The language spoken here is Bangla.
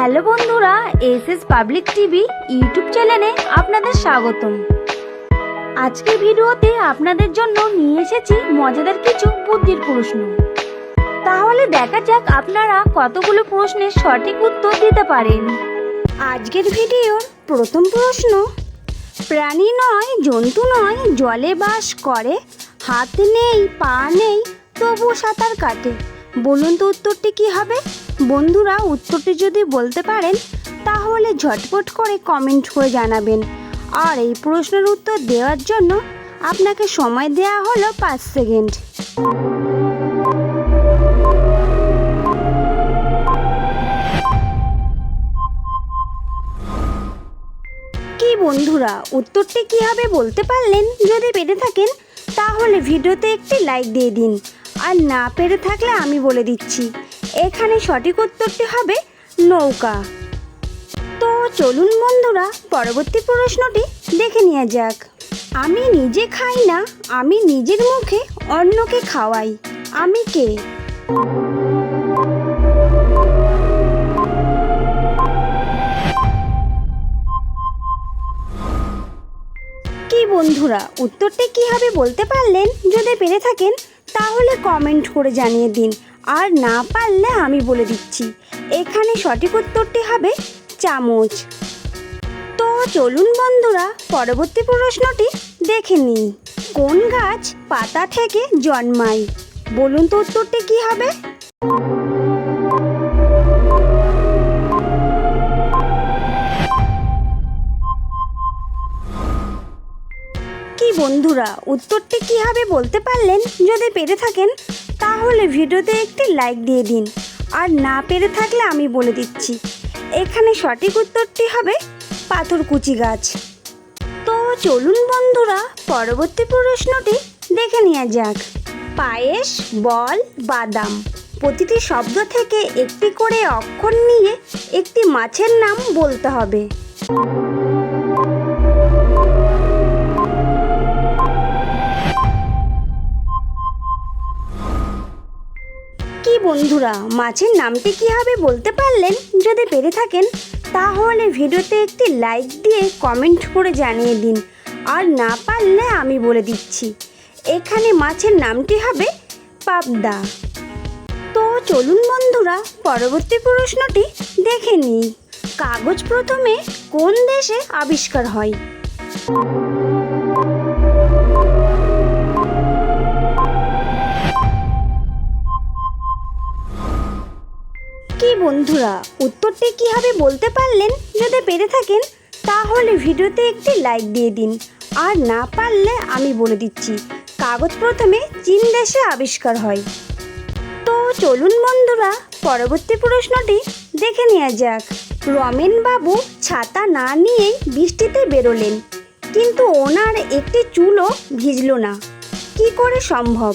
হ্যালো বন্ধুরা S S public TV YouTube চ্যানেলে আপনাদের স্বাগতম। আজকের ভিডিওতে আপনাদের জন্য নিয়ে এসেছি মজাদার কিছু বুদ্ধির প্রশ্ন। তাহলে দেখা যাক আপনারা কতগুলো প্রশ্নের সঠিক উত্তর দিতে পারেন। আজকের ভিডিওর প্রথম প্রশ্ন, প্রাণী নয়, জন্তু নয়, জলে বাস করে, হাত নেই, পা নেই তবু সাঁতার কাটে। বলুন তো উত্তরটি কি হবে? বন্ধুরা উত্তরটি যদি বলতে পারেন, তাহলে ঝটপট করে কমেন্ট করে জানাবেন। আর এই প্রশ্নের উত্তর দেওয়ার জন্য আপনাকে সময় দেওয়া হলো পাঁচ সেকেন্ড। কি বন্ধুরা, উত্তরটি কি হবে বলতে পারলেন যদি পেরে থাকেন, তাহলে ভিডিওতে একটি লাইক দিয়ে দিন। আর না পেরে থাকলে আমি বলে দিচ্ছি। এখানে সঠিক উত্তরটি হবে নৌকা। তো চলুন বন্ধুরা, পরবর্তী প্রশ্নটি দেখে নেওয়া যাক। আমি নিজে খাই না, আমি নিজের মুখে অন্যকে খাওয়াই। আমি কে? কি বন্ধুরা, উত্তরটি কি হবে বলতে পারলেন? যদি পেরে থাকেন, তাহলে কমেন্ট করে জানিয়ে দিন। আর না পারলে আমি বলে দিচ্ছি। এখানে সঠিক উত্তরটি হবে চামচ। তো চলুন বন্ধুরা, পরবর্তী প্রশ্নটি দেখে নিই। কোন গাছ পাতা থেকে জন্মায়? বলুন তো উত্তরটি কি হবে? কি বন্ধুরা, উত্তরটি কি হবে বলতে পারলেন? যদি পেরে থাকেন তাহলে ভিডিওতে একটি লাইক দিয়ে দিন। আর না পেরে থাকলে আমি বলে দিচ্ছি। এখানে সঠিক উত্তরটি হবে পাথরকুচি গাছ। তো চলুন বন্ধুরা, পরবর্তী প্রশ্নটি দেখে নেওয়া যাক। পায়েস, বল, বাদাম প্রতিটি শব্দ থেকে একটি করে অক্ষর নিয়ে একটি মাছের নাম বলতে হবে। কি বন্ধুরা, মাছের নামটি কি হবে বলতে পারলেন? যদি পেরে থাকেন, তাহলে ভিডিওতে একটি লাইক দিয়ে কমেন্ট করে জানিয়ে দিন। আর না পারলে আমি বলে দিচ্ছি, এখানে মাছের নামটি হবে পাবদা। তো চলুন বন্ধুরা, পরবর্তী প্রশ্নটি দেখে নিই। কাগজ প্রথমে কোন দেশে আবিষ্কার হয়? বন্ধুরা, উত্তরটি কি হবে বলতে পারলেন যদি পেরে থাকেন, তাহলে ভিডিওতে একটি লাইক দিয়ে দিন। আর না পারলে আমি বলে দিচ্ছি, কাগজ প্রথমে চীন দেশে আবিষ্কার হয়। তো চলুন বন্ধুরা, পরবর্তী প্রশ্নটি দেখে নেওয়া যাক। রমেন বাবু ছাতা না নিয়েই বৃষ্টিতে বেরোলেন, কিন্তু ওনার একটি চুলও ভিজল না। কি করে সম্ভব?